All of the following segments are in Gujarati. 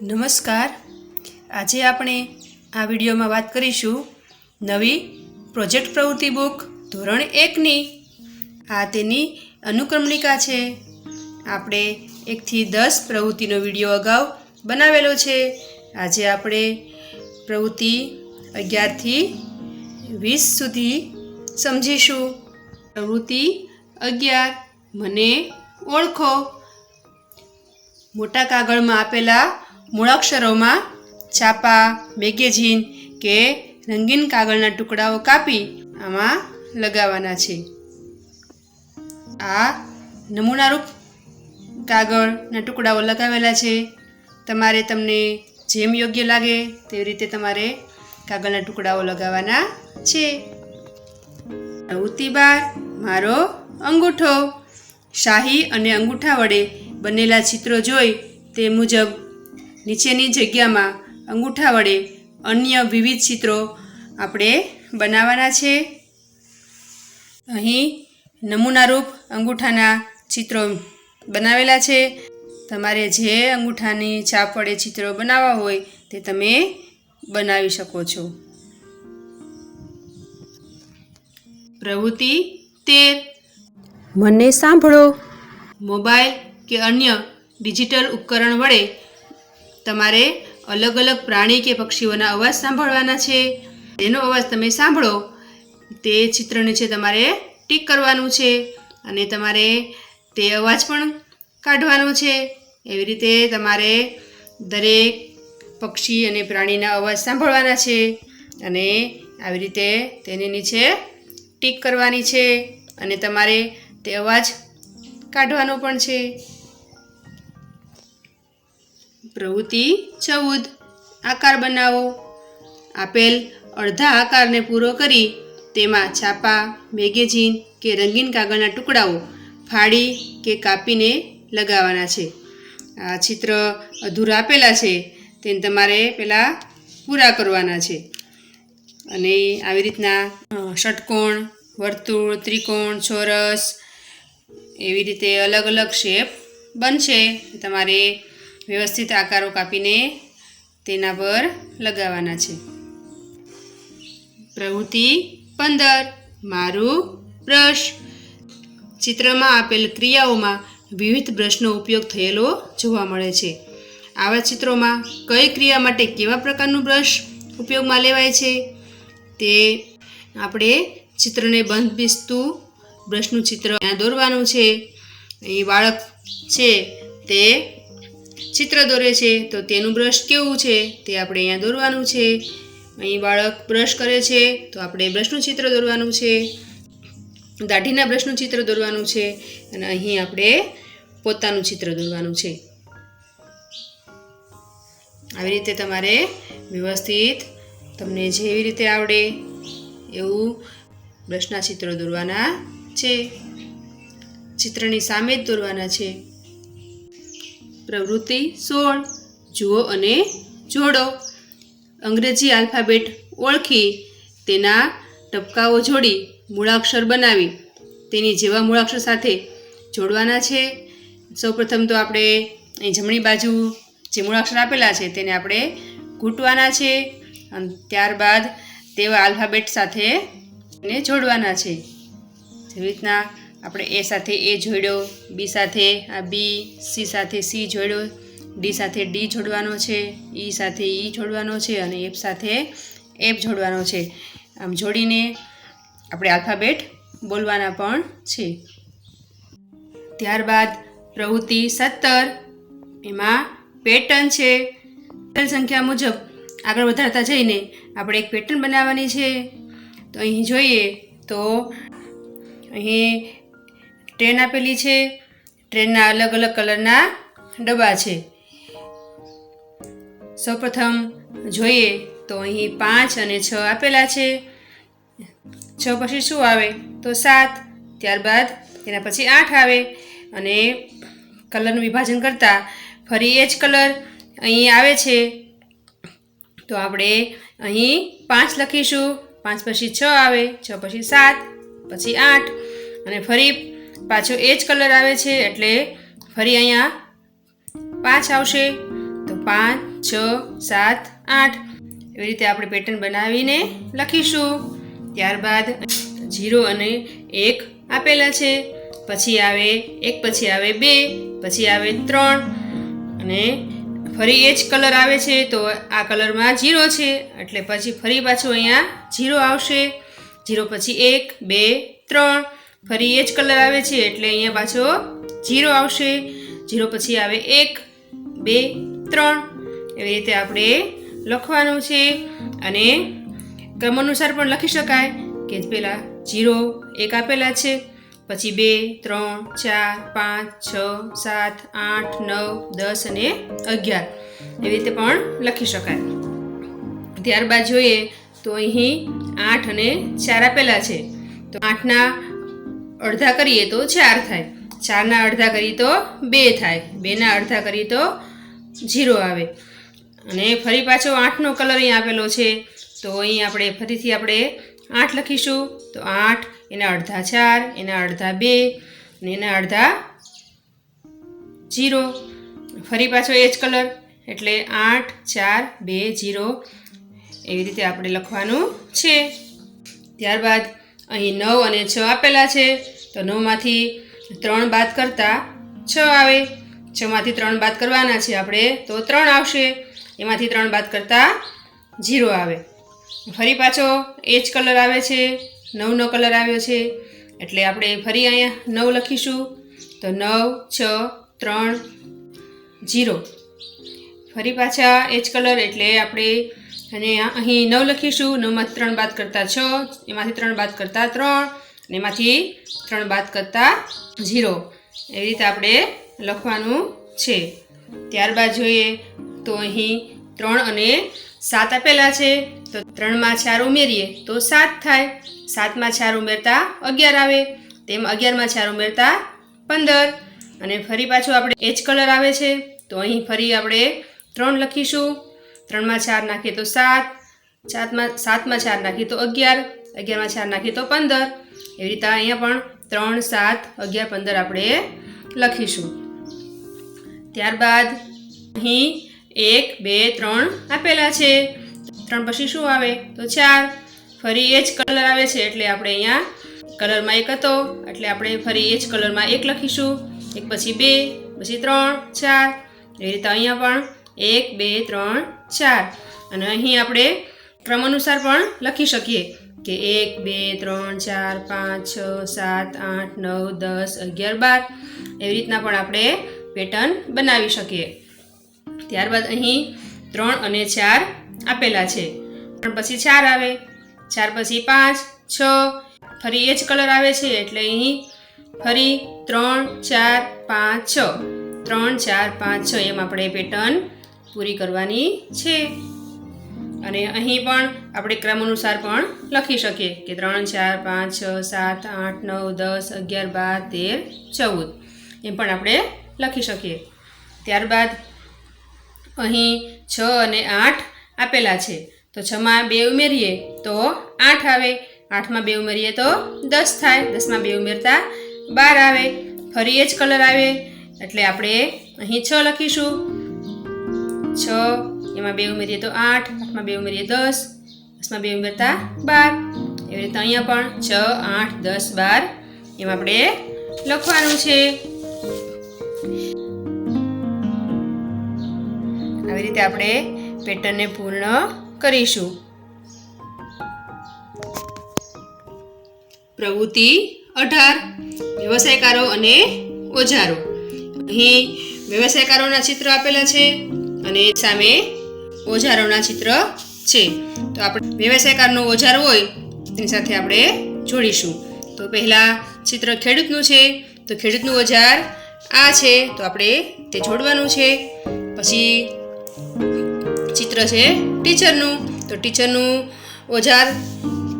નમસ્કાર. આજે આપણે આ વિડીયોમાં વાત કરીશું નવી પ્રોજેક્ટ પ્રવૃત્તિ બુક ધોરણ એકની. આ તેની અનુક્રમણિકા છે. આપણે એકથી દસ પ્રવૃત્તિનો વીડિયો અગાઉ બનાવેલો છે. આજે આપણે પ્રવૃત્તિ અગિયારથી વીસ સુધી સમજીશું. પ્રવૃત્તિ અગિયાર, મને ઓળખો. મોટા કાગળમાં આપેલા મૂળાક્ષરોમાં છાપા, મેગેઝીન કે રંગીન કાગળના ટુકડાઓ કાપી આમાં લગાવવાના છે. આ નમૂનારૂપ કાગળના ટુકડાઓ લગાવેલા છે. તમારે તમને જેમ યોગ્ય લાગે તેવી રીતે તમારે કાગળના ટુકડાઓ લગાવવાના છે. બાર, મારો અંગૂઠો. શાહી અને અંગૂઠા વડે બનેલા ચિત્રો જોઈ તે મુજબ નીચેની જગ્યામાં અંગૂઠા વડે અન્ય વિવિધ ચિત્રો આપણે બનાવવાના છે. અહીં નમૂનારૂપ અંગૂઠાના ચિત્રો બનાવેલા છે. તમારે જે અંગૂઠાની છાપ વડે ચિત્રો બનાવવા હોય તે તમે બનાવી શકો છો. પ્રવૃત્તિ તેર. મને સાંભળો. મોબાઈલ કે અન્ય ડિજિટલ ઉપકરણ વડે તમારે અલગ અલગ પ્રાણી કે પક્ષીઓના અવાજ સાંભળવાના છે. એનો અવાજ તમે સાંભળો. તે ચિત્રને છે તમારે ટીક કરવાનું છે અને તમારે તે અવાજ પણ કાઢવાનો છે. એવી રીતે તમારે દરેક પક્ષી અને પ્રાણીના અવાજ સાંભળવાના છે અને આવી રીતે તેની નીચે ટીક કરવાની છે અને તમારે તે અવાજ કાઢવાનો પણ છે. પ્રવૃત્તિ ચૌદ. આકાર બનાવો. આપેલ અડધા આકારને પૂરો કરી તેમાં છાપા, મેગેઝીન કે રંગીન કાગળના ટુકડાઓ ફાડી કે કાપીને લગાવવાના છે. આ ચિત્ર અધૂરા આપેલા છે, તેને તમારે પહેલાં પૂરા કરવાના છે. અને આવી રીતના ષટકોણ, વર્તુળ, ત્રિકોણ, ચોરસ એવી રીતે અલગ અલગ શેપ બનશે. તમારે વ્યવસ્થિત આકારો કાપીને તેના પર લગાવવાના છે. પ્રવૃત્તિ પંદર. મારું બ્રશ. ચિત્રમાં આપેલ ક્રિયાઓમાં વિવિધ બ્રશનો ઉપયોગ થયેલો જોવા મળે છે. આવા ચિત્રોમાં કઈ ક્રિયા માટે કેવા પ્રકારનું બ્રશ ઉપયોગમાં લેવાય છે? તે આપણે ચિત્રને બંધ બેસતું બ્રશનું ચિત્ર દોરવાનું છે. અહીં બાળક છે તે ચિત્ર દોરે છે, તો તેનું બ્રશ કેવું છે, તે આપણે અહીંયા દોરવાનું છે. અહીં બાળક બ્રશ કરે છે, તો આપણે બ્રશનું ચિત્ર દોરવાનું છે. દાઢીના બ્રશનું ચિત્ર દોરવાનું છે, અને અહીં આપણે પોતાનું ચિત્ર દોરવાનું છે. આવી રીતે તમારે વ્યવસ્થિત તમને જેવી રીતે આવડે એવું બ્રશના ચિત્રો દોરવાના છે. ચિત્રની સામે જ દોરવાના છે. પ્રવૃત્તિ સોળ. જુઓ અને જોડો. અંગ્રેજી આલ્ફાબેટ ઓળખી. તેના ટપકાઓ જોડી, મૂળાક્ષર બનાવી. તેની જેવા મૂળાક્ષર સાથે જોડવાના છે. સૌપ્રથમ તો આપણે અહીં જમણી બાજુ જે મૂળાક્ષર આપેલા છે, તેને આપણે ઘૂંટવાના છે. અને ત્યારબાદ તેવા આલ્ફાબેટ સાથે એને જોડવાના છે. જેવી રીતના આપણે એ સાથે એ જોડ્યો, બી સાથે આ બી, સી સાથે સી જોડ્યો, ડી સાથે ડી જોડવાનો છે, ઈ સાથે ઈ જોડવાનો છે અને એફ સાથે એફ જોડવાનો છે. આમ જોડીને આપણે આલ્ફાબેટ બોલવાના પણ છે. ત્યારબાદ પ્રવૃત્તિ સત્તર, એમાં પેટર્ન છે. સંખ્યા મુજબ આગળ વધારતા જઈને આપણે એક પેટર્ન બનાવવાની છે. તો અહીં જોઈએ તો અહીં ટ્રેન આપેલી છે. ટ્રેનના અલગ અલગ કલરના ડબ્બા છે. સૌપ્રથમ જોઈએ તો અહીં પાંચ અને છ આપેલા છે. છ પછી શું આવે? તો સાત. ત્યારબાદ તેના પછી આઠ આવે અને કલરનું વિભાજન કરતાં ફરી એ જ કલર અહીં આવે છે. તો આપણે અહીં પાંચ લખીશું. પાંચ પછી છ આવે, છ પછી સાત, પછી આઠ અને ફરી પાછો એ જ કલર આવે છે એટલે ફરી અહીંયા પાંચ આવશે. તો પાંચ, છ, સાત, આઠ. એવી રીતે આપણે પેટર્ન બનાવીને લખીશું. ત્યારબાદ જીરો અને એક આપેલા છે. પછી આવે એક, પછી આવે બે, પછી આવે ત્રણ. અને ફરી એ જ કલર આવે છે તો આ કલરમાં જીરો છે. એટલે પછી ફરી પાછું અહીંયા જીરો આવશે. જીરો પછી એક, બે, ત્રણ. ફરી એ જ કલર આવે છે એટલે અહીંયા પાછો જીરો આવશે. જીરો પછી આવે એક, બે, ત્રણ. એવી રીતે આપણે લખવાનું છે. અને ક્રમ અનુસાર પણ લખી શકાય કે પહેલાં જીરો એક આપેલા છે, પછી બે, ત્રણ, ચાર, પાંચ, છ, સાત, આઠ, નવ, દસ અને અગિયાર. એવી રીતે પણ લખી શકાય. ત્યારબાદ જોઈએ તો અહીં આઠ અને ચાર આપેલા છે. તો આઠના અડધા કરીએ તો ચાર થાય. ચારના અડધા કરીએ તો બે થાય. બેના અડધા કરીએ તો જીરો આવે. અને ફરી પાછો આઠનો કલર અહીં આપેલો છે. તો અહીં આપણે ફરીથી આપણે આઠ લખીશું. તો આઠ, એના અડધા ચાર, એના અડધા બે, અને એના અડધા જીરો ફરી પાછો એ જ કલર. એટલે આઠ, ચાર, બે જીરો એવી રીતે આપણે લખવાનું છે. ત્યારબાદ અહીં નવ અને છ આપેલા છે, તો નવમાંથી ત્રણ બાદ કરતાં છ આવે. છમાંથી ત્રણ બાદ કરવાના છે આપણે, તો ત્રણ આવશે. એમાંથી ત્રણ બાદ કરતાં જીરો આવે. ફરી પાછો એ જ કલર આવે છે, નવનો કલર આવ્યો છે. એટલે આપણે ફરી અહીંયા નવ લખીશું. તો નવ, છ, ત્રણ, જીરો. ફરી પાછા એ જ કલર, એટલે આપણે અને અહીં નવ લખીશું. નવમાંથી ત્રણ બાદ કરતાં છ, એમાંથી ત્રણ બાદ કરતાં ત્રણ, અને એમાંથી ત્રણ બાદ કરતાં ઝીરો. એવી રીતે આપણે લખવાનું છે. ત્યારબાદ જોઈએ તો અહીં ત્રણ અને સાત આપેલા છે. તો ત્રણમાં ચાર ઉમેરીએ તો સાત થાય. સાતમાં ચાર ઉમેરતા અગિયાર આવે. તેમ અગિયારમાં ચાર ઉમેરતા પંદર. અને ફરી પાછું આપણે એજ કલર આવે છે. તો અહીં ફરી આપણે ત્રણ લખીશું. ત્રણમાં ચાર નાખીએ તો સાત, સાતમાં સાતમાં ચાર નાખીએ તો અગિયાર, અગિયારમાં ચાર નાખીએ તો પંદર. એવી રીતે અહીંયા પણ ત્રણ, સાત, અગિયાર, પંદર આપણે લખીશું. ત્યારબાદ અહીં એક, બે, ત્રણ આપેલા છે. ત્રણ પછી શું આવે? તો ચાર. ફરી એ જ કલર આવે છે એટલે આપણે અહીંયા કલરમાં એક હતો. એટલે આપણે ફરી એ જ કલરમાં એક લખીશું. એક પછી બે, પછી ત્રણ, ચાર. એવી રીતે અહીંયા પણ એક, બે, ત્રણ, ચાર. અને અહીં આપણે ક્રમ અનુસાર પણ લખી શકીએ કે એક, બે, ત્રણ, ચાર, પાંચ, છ, સાત, આઠ, નવ, દસ, અગિયાર, બાર. એવી રીતના પણ આપણે પેટર્ન બનાવી શકીએ. ત્યારબાદ અહીં ત્રણ અને ચાર આપેલા છે. પણ પછી ચાર આવે. ચાર પછી પાંચ, છ. ફરી એ જ કલર આવે છે એટલે અહીં ફરી ત્રણ, ચાર, પાંચ, છ. ત્રણ, ચાર, પાંચ, છ એમ આપણે પેટર્ન પૂરી કરવાની છે. અને અહીં પણ આપણે ક્રમ અનુસાર પણ લખી શકીએ કે ત્રણ, ચાર, પાંચ, છ, સાત, આઠ, નવ, દસ, અગિયાર, બાર, તેર, ચૌદ. એમ પણ આપણે લખી શકીએ. ત્યારબાદ અહીં છ અને આઠ આપેલા છે. તો છમાં બે ઉમેરીએ તો આઠ આવે. આઠમાં બે ઉમેરીએ તો દસ થાય. દસમાં બે ઉમેરતા બાર આવે. ફરી એ જ કલર આવે. એટલે આપણે અહીં છ લખીશું. છ, એમાં બે ઉમેરીએ તો આઠ, આઠમાં બે ઉમેરીએ દસ, દસમાં બે ઉમેરતા બાર. એવી રીતે અહીંયા પણ છ, આઠ, દસ, બાર એમ આપણે લખવાનું છે. આવી રીતે આપણે પેટર્નને પૂર્ણ કરીશું. પ્રવૃત્તિ અઢાર, વ્યવસાયકારો અને ઓજારો. અહીં વ્યવસાયકારોના ચિત્ર આપેલા છે. અને સામે ઓજારોના ચિત્ર છે. તો આપણે વ્યવસાયકારનો ઓજાર હોય, તેની સાથે આપણે જોડીશું. તો પહેલાં ચિત્ર ખેડૂતનું છે. તો ખેડૂતનું ઓજાર આ છે. તો આપણે તે જોડવાનું છે. પછી ચિત્ર છે ટીચરનું. તો ટીચરનું ઓજાર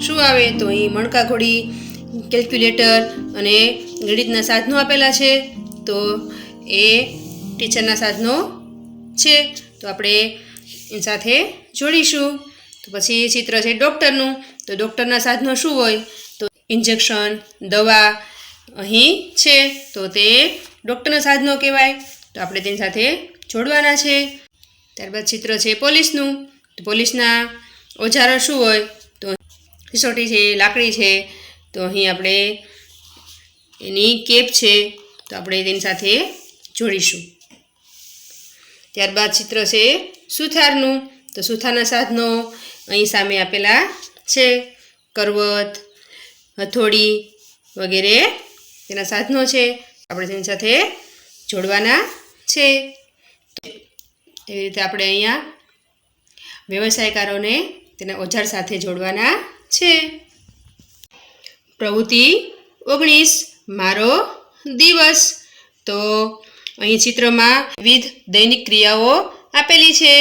શું આવે? તો અહીં મણકા ઘોડી, કેલ્ક્યુલેટર અને ગણિતના સાધનો આપેલા છે. તો એ ટીચરના સાધનો છે. તો આપણે એની સાથે જોડીશું. તો પછી ચિત્ર છે ડૉક્ટરનું. તો ડૉક્ટરના સાધનો શું હોય? તો ઇન્જેક્શન, દવા અહીં છે. તો તે ડૉક્ટરના સાધનો કહેવાય. તો આપણે તેની સાથે જોડવાના છે. ત્યારબાદ ચિત્ર છે પોલીસનું. તો પોલીસના ઓજારો શું હોય? તો સિસોટી છે, લાકડી છે. તો અહીં આપણે એની કેપ છે. તો આપણે તેની સાથે જોડીશું. ત્યારબાદ ચિત્ર છે સુથારનું. તો સુથારના સાધનો અહીં સામે આપેલા છે. કરવત, હથોડી વગેરે તેના સાધનો છે. આપણે તેની સાથે જોડવાના છે. એવી રીતે આપણે અહીંયા વ્યવસાયકારોને તેના ઓજાર સાથે જોડવાના છે. પ્રવૃત્તિ ઓગણીસ, મારો દિવસ. તો અહીં ચિત્રમાં વિવિધ દૈનિક ક્રિયાઓ આપેલી છે.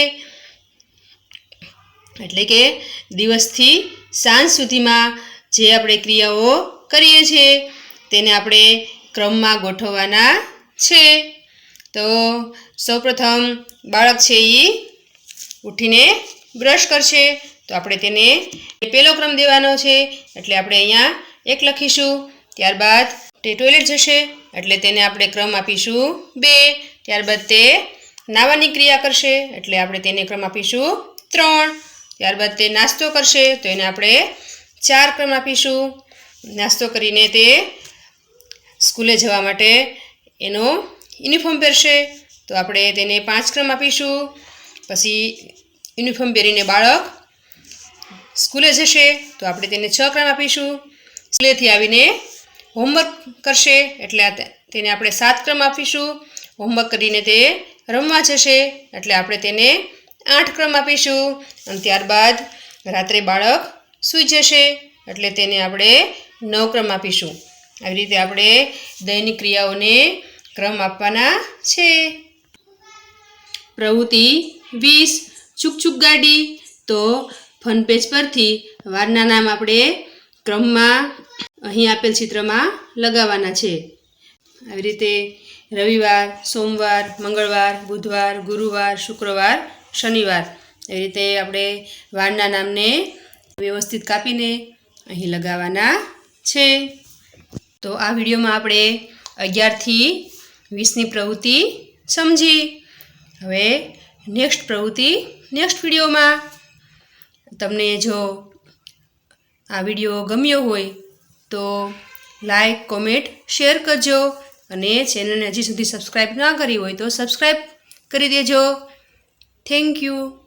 એટલે કે દિવસથી સાંજ સુધીમાં જે આપણે ક્રિયાઓ કરીએ છીએ, તેને આપણે ક્રમમાં ગોઠવવાના છે. તો સૌપ્રથમ બાળક છે એ ઉઠીને બ્રશ કરશે. તો આપણે તેને પહેલો ક્રમ દેવાનો છે. એટલે આપણે અહીંયા એક લખીશું. ત્યારબાદ તે ટોયલેટ જશે, એટલે તેને આપણે ક્રમ આપીશું બે, ત્યારબાદ તે નાવાની ક્રિયા કરશે, એટલે આપણે તેને ક્રમ આપીશું ત્રણ, ત્યારબાદ તે નાસ્તો કરશે, તો એને આપણે ચાર ક્રમ આપીશું. નાસ્તો કરીને તે સ્કૂલે જવા માટે એનો યુનિફોર્મ પહેરશે, તો આપણે તેને પાંચ ક્રમ આપીશું. પછી યુનિફોર્મ પહેરીને બાળક સ્કૂલે જશે, તો આપણે તેને છ ક્રમ આપીશું. સ્કૂલેથી આવીને હોમવર્ક કરશે એટલે તેને આપણે સાત ક્રમ આપીશું. હોમવર્ક કરીને તે રમવા જશે એટલે આપણે તેને આઠ ક્રમ આપીશું. અને ત્યારબાદ રાત્રે બાળક સૂઈ જશે એટલે તેને આપણે નવ ક્રમ આપીશું. આવી રીતે આપણે દૈનિક ક્રિયાઓને ક્રમ આપવાના છે. પ્રવૃત્તિ વીસ ચૂક ગાડી. તો ફન પેજ પરથી વારના નામ આપણે ક્રમમાં અહીં આપેલ ચિત્રમાં લગાવવાના છે. આવી રીતે રવિવાર, સોમવાર, મંગળવાર, બુધવાર, ગુરુવાર, શુક્રવાર, શનિવાર એવી રીતે આપણે વારના નામને વ્યવસ્થિત કાપીને અહીં લગાવવાના છે. તો આ વિડીયોમાં આપણે અગિયારથી વીસની પ્રવૃત્તિ સમજી. હવે નેક્સ્ટ પ્રવૃત્તિ નેક્સ્ટ વિડીયોમાં. તમને જો આ વીડિયો ગમ્યો હોય તો લાઇક કોમેન્ટ શેર કરજો. અને ચેનલને હજી સુધી સબસ્ક્રાઈબ ના કરી હોય તો સબસ્ક્રાઈબ કરી દેજો. Thank you